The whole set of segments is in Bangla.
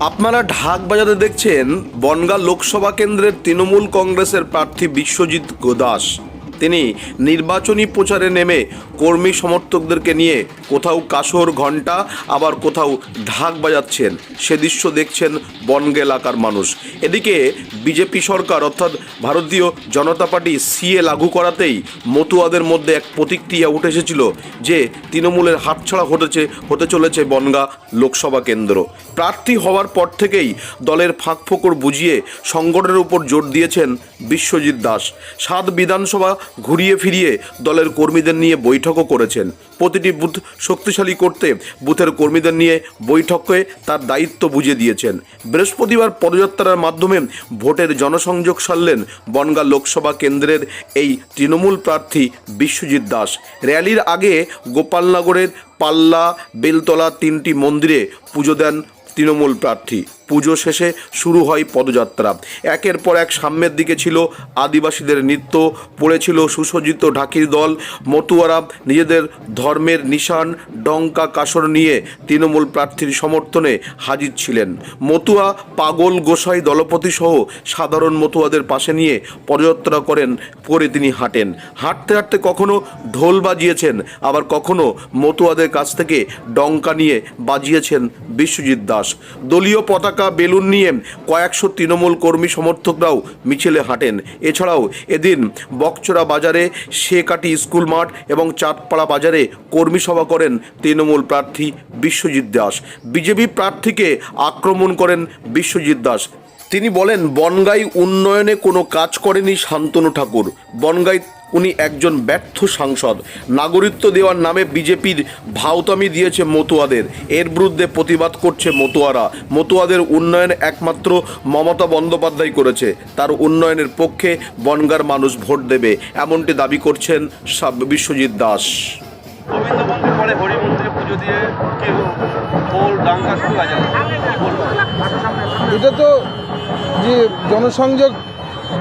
আপনারা ঢাক বাজাতে দেখছেন বনগাঁ লোকসভা কেন্দ্রের তৃণমূল কংগ্রেসের প্রার্থী বিশ্বজিৎ দাস। তিনি নির্বাচনী প্রচারে নেমে কর্মী সমর্থকদেরকে নিয়ে কোথাও কাসর ঘণ্টা, আবার কোথাও ঢাক বাজাচ্ছেন। সে দৃশ্য দেখছেন বনগা এলাকার মানুষ। এদিকে বিজেপি সরকার, অর্থাৎ ভারতীয় জনতা পার্টি সিএ লাগু করাতেই মতুয়াদের মধ্যে এক প্রতিক্রিয়া উঠে এসেছিল যে, তৃণমূলের হাতছাড়া ঘটেছে, হতে চলেছে বনগা লোকসভা কেন্দ্র। প্রার্থী হওয়ার পর থেকেই দলের ফাঁক ফোকর বুঝিয়ে সংগঠনের উপর জোর দিয়েছেন বিশ্বজিৎ দাস। সাত বিধানসভা ঘুরিয়ে ফিরিয়ে দলের কর্মীদের নিয়ে বৈঠকও করেছেন। প্রতিটি বুথ শক্তিশালী করতে বুথের কর্মীদের নিয়ে বৈঠকে তার দায়িত্ব বুঝিয়ে দিয়েছেন। বৃহস্পতিবার পদযাত্রার মাধ্যমে ভোটের জনসংযোগ সারলেন বনগা লোকসভা কেন্দ্রের এই তৃণমূল প্রার্থী বিশ্বজিৎ দাস। র্যালির আগে গোপালনগরের পাল্লা, বেলতলা তিনটি মন্দিরে পুজো দেন তৃণমূল প্রার্থী। পুজো শেষে শুরু হয় পদযাত্রা। একের পর এক সাম্যের দিকে ছিল আদিবাসীদের নৃত্য, পড়েছিল সুসজ্জিত ঢাকির দল। মতুয়ারা নিজেদের ধর্মের নিশান, ডঙ্কা কাসর নিয়ে তৃণমূল প্রার্থীর সমর্থনে হাজির ছিলেন। মতুয়া, পাগল, গোসাই দলপতি সহ সাধারণ মতুয়াদের পাশে নিয়ে পদযাত্রা করেন, করে তিনি হাঁটেন। হাঁটতে হাঁটতে কখনো ঢোল বাজিয়েছেন, আবার কখনো মতুয়াদের কাছ থেকে ডঙ্কা নিয়ে বাজিয়েছেন বিশ্বজিৎ দাস। দলীয় পতাকা, বেলুন নিয়ে কয়েকশো তৃণমূল কর্মী সমর্থকরাও মিছিলে হাঁটেন। এছাড়াও এদিন বকচড়া বাজারে শেকাটি স্কুল মাঠ এবং চাঁদপাড়া বাজারে কর্মী সভা করেন তৃণমূল প্রার্থী বিশ্বজিৎ দাস। বিজেপি প্রার্থীকে আক্রমণ করেন বিশ্বজিৎ দাস। তিনি বলেন, বনগাই উন্নয়নে কোনো কাজ করেনি শান্তনু ঠাকুর। বনগাই উনি একজন ব্যর্থ সাংসদ। নাগরিকত্ব দেওয়ার নামে বিজেপির ভাওতামি দিয়েছে মতুয়াদের। এর বিরুদ্ধে প্রতিবাদ করছে মতুয়ারা। মতুয়াদের উন্নয়ন একমাত্র মমতা বন্দ্যোপাধ্যায় করেছে। তার উন্নয়নের পক্ষে বনগার মানুষ ভোট দেবে, এমনটি দাবি করছেন বিশ্বজিৎ দাস। এটা তো যে জনসংযোগ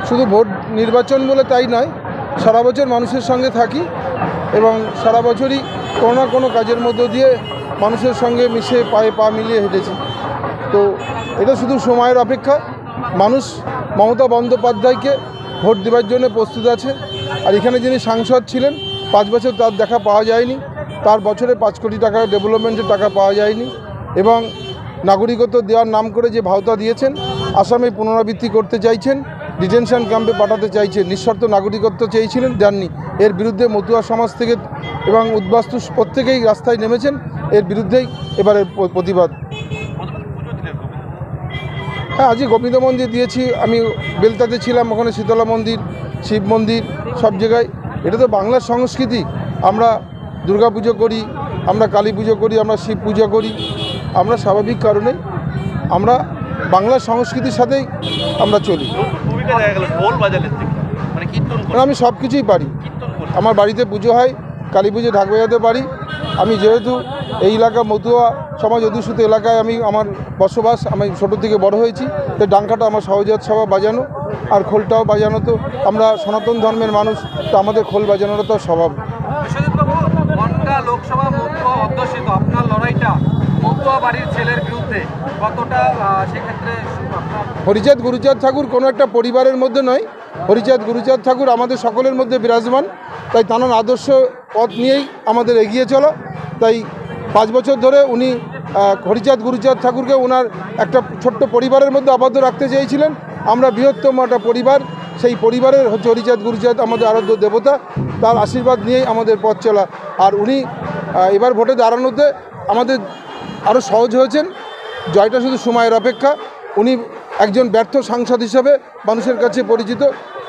শুধু ভোট নির্বাচন বলে তাই নয় সারা বছর মানুষের সঙ্গে থাকি এবং সারা বছরই কোনো না কোনো কাজের মধ্য দিয়ে মানুষের সঙ্গে মিশে পায়ে পা মিলিয়ে হেঁটেছি। তো এটা শুধু সময়ের অপেক্ষা। মানুষ মমতা বন্দ্যোপাধ্যায়কে ভোট দেওয়ার জন্য প্রস্তুত আছে। আর এখানে যিনি সাংসদ ছিলেন, পাঁচ বছর তার দেখা পাওয়া যায়নি। তার বছরে পাঁচ কোটি টাকা ডেভেলপমেন্টের টাকা পাওয়া যায়নি এবং নাগরিকত্ব দেওয়ার নাম করে যে ভাওতা দিয়েছেন, আসামে পুনরাবৃত্তি করতে চাইছেন ডিটেনশন ক্যাম্পে পাঠাতে চাইছে। নিঃশর্ত নাগরিকত্ব চেয়েছিলেন দেননি এর বিরুদ্ধে মতুয়া সমাজ থেকে এবং উদ্বাস্তু প্রত্যেকেই রাস্তায় নেমেছেন। এর বিরুদ্ধেই এবারের প্রতিবাদ। হ্যাঁ আজকে গোবিন্দ মন্দির দিয়েছি। আমি বেলতাতে ছিলাম, ওখানে শীতলা মন্দির, শিব মন্দির সব জায়গায়। এটা তো বাংলার সংস্কৃতি। আমরা দুর্গা পুজো করি, আমরা কালী পুজো করি, আমরা শিব পুজো করি। আমরা স্বাভাবিক কারণে আমরা বাংলার সংস্কৃতির সাথেই আমরা চলি। নতুন দেখা গেল খোল বাজালের থেকে মানে কীর্তন করে আমি সব কিছুই পারি। আমার বাড়িতে পুজো হয় কালী পুজো ঢাক বাজাতে পারি। আমি যেহেতু এই এলাকা মতুয়া সমাজ অধ্যুষিত এলাকায় আমি আমার বসবাস আমি ছোটো থেকে বড় হয়েছি তো ডাঙ্কাটা আমার সহজাত সভা বাজানো আর খোলটাও বাজানো তো আমরা সনাতন ধর্মের মানুষ তো আমাদের খোল বাজানোটা তো স্বভাব। লোকসভা অধ্যুষিত আপনার লড়াইটা হরিচাঁদ গুরুচাঁদ ঠাকুর কোনো একটা পরিবারের মধ্যে নয়। হরিচাঁদ গুরুচাঁদ ঠাকুর আমাদের সকলের মধ্যে বিরাজমান। তাই তাঁর আদর্শ পথ নিয়েই আমাদের এগিয়ে চলা। তাই পাঁচ বছর ধরে উনি হরিচাঁদ গুরুচাঁদ ঠাকুরকে ওনার একটা ছোট্ট পরিবারের মধ্যে আবদ্ধ রাখতে চেয়েছিলেন। আমরা বৃহত্তম একটা পরিবার। সেই পরিবারের হচ্ছে হরিচাঁদ গুরুচাঁদ আমাদের আরাধ্য দেবতা। তার আশীর্বাদ নিয়েই আমাদের পথ চলা। আর উনি এবার ভোটে দাঁড়ানোতে আমাদের আরও সহজ হয়েছেন। জয়টা শুধু সময়ের অপেক্ষা। উনি একজন ব্যর্থ সাংসদ হিসাবে মানুষের কাছে পরিচিত।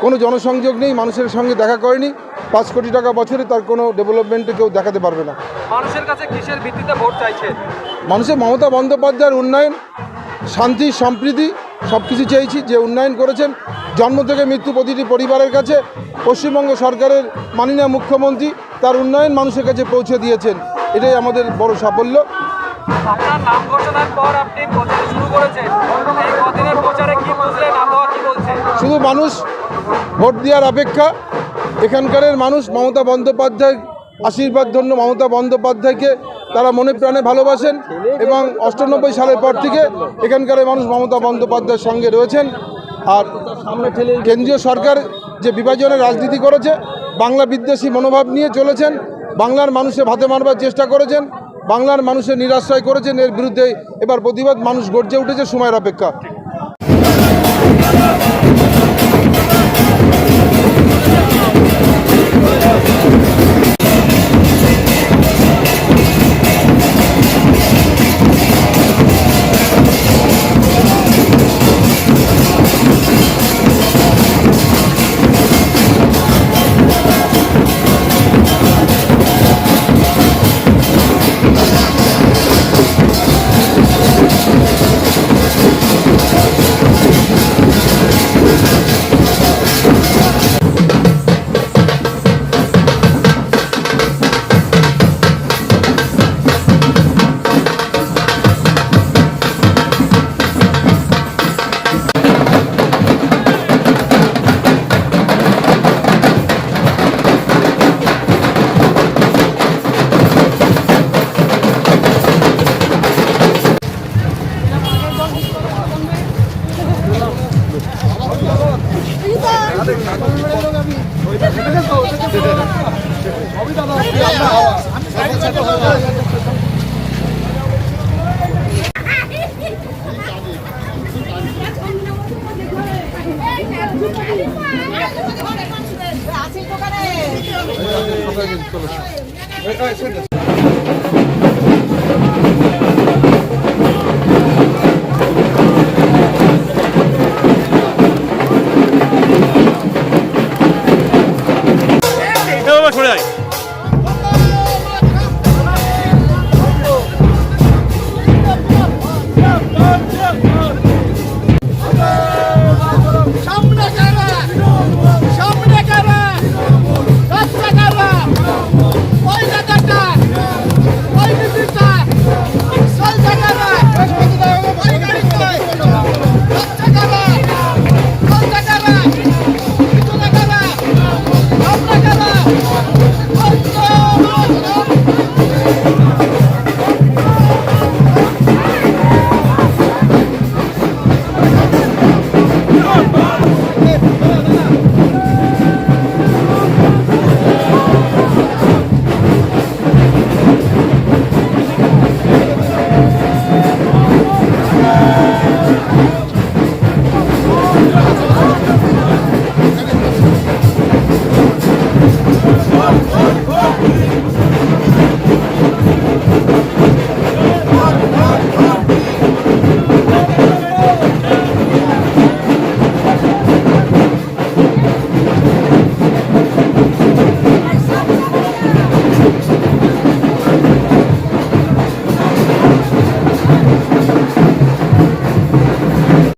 কোনো জনসংযোগ নেই মানুষের সঙ্গে দেখা করেনি। পাঁচ কোটি টাকা বছরে তার কোনো ডেভেলপমেন্টে কেউ দেখাতে পারবে না। মানুষের কাছে কিসের ভিত্তিতে ভোট চাইছেন? মানুষের মমতা বন্দ্যোপাধ্যায়ের উন্নয়ন শান্তি সম্প্রীতি সব কিছু চেয়েছি যে উন্নয়ন করেছেন। জন্ম থেকে মৃত্যু প্রতিটি পরিবারের কাছে। পশ্চিমবঙ্গ সরকারের মাননীয় মুখ্যমন্ত্রী তার উন্নয়ন মানুষের কাছে পৌঁছে দিয়েছেন। এটাই আমাদের বড় সাফল্য। আপনার নাম ঘোষণার পর আপনি প্রচার শুরু করেছেন। এই কদিনের প্রচারে কি বুঝলেন, আবহাওয়া কি বলছে? শুধু মানুষ ভোট দেওয়ার অপেক্ষা। এখানকারের মানুষ মমতা বন্দ্যোপাধ্যায় আশীর্বাদ ধন্য মমতা বন্দ্যোপাধ্যায়কে তারা মনে প্রাণে ভালোবাসেন এবং অষ্টানব্বই সালের পর থেকে এখানকার মানুষ মমতা বন্দ্যোপাধ্যায়ের সঙ্গে রয়েছেন। আর কেন্দ্রীয় সরকার যে বিভাজনের রাজনীতি করেছে, বাংলা বিদ্বেষী মনোভাব নিয়ে চলেছেন, বাংলার মানুষে ভাতে মারবার চেষ্টা করেছেন বাংলার মানুষের নিরাশ্রয় করেছেন এর বিরুদ্ধে এবার প্রতিবাদ মানুষ গর্জে উঠেছে সময়ের অপেক্ষা। আছে দোকানে